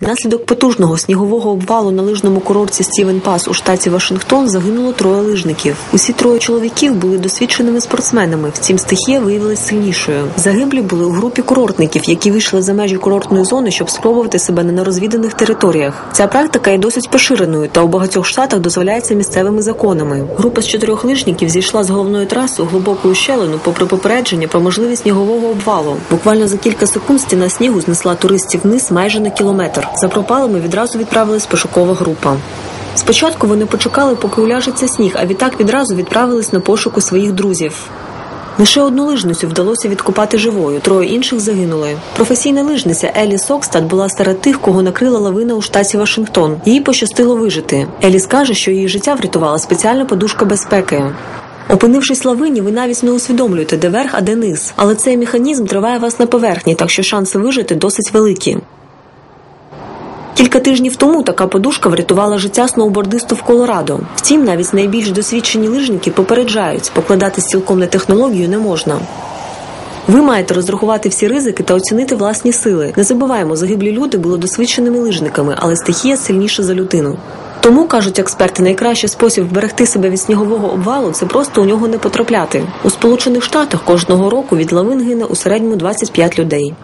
Внаслідок потужного снігового обвалу на лижному курорті Стівен Пас у штаті Вашингтон загинуло троє лижників. Усі троє чоловіків були досвідченими спортсменами. Втім, стихія виявилась сильнішою. Загиблі були у групі курортників, які вийшли за межі курортної зони, щоб спробувати себе на нерозвіданих територіях. Ця практика є досить поширеною та у багатьох штатах дозволяється місцевими законами. Група з чотирьох лижників зійшла з головної траси у глибоку ущелину, попри попередження про можливість снігового обвалу. Буквально за кілька секунд стіна снігу знесла туристів вниз майже на кілометр. За пропалими відразу відправилась пошукова група. Спочатку вони почекали, поки уляжеться сніг, а відтак відразу відправились на пошуку своїх друзів. Лише одну лижницю вдалося відкопати живою, троє інших загинули. Професійна лижниця Елі Сокстад була серед тих, кого накрила лавина у штаті Вашингтон. Їй пощастило вижити. Елі скаже, що її життя врятувала спеціальна подушка безпеки. Опинившись в лавині, ви навіть не усвідомлюєте, де верх, а де низ. Але цей механізм триває вас на поверхні, так що шанси вижити досить великі. Кілька тижнів тому така подушка врятувала життя сноубордисту в Колорадо. Втім, навіть найбільш досвідчені лижники попереджають, покладатись цілком на технологію не можна. Ви маєте розрахувати всі ризики та оцінити власні сили. Не забуваємо, загиблі люди були досвідченими лижниками, але стихія сильніша за людину. Тому кажуть експерти, найкращий спосіб вберегти себе від снігового обвалу це просто у нього не потрапляти. У Сполучених Штатах кожного року від лавин гине у середньому 25 людей.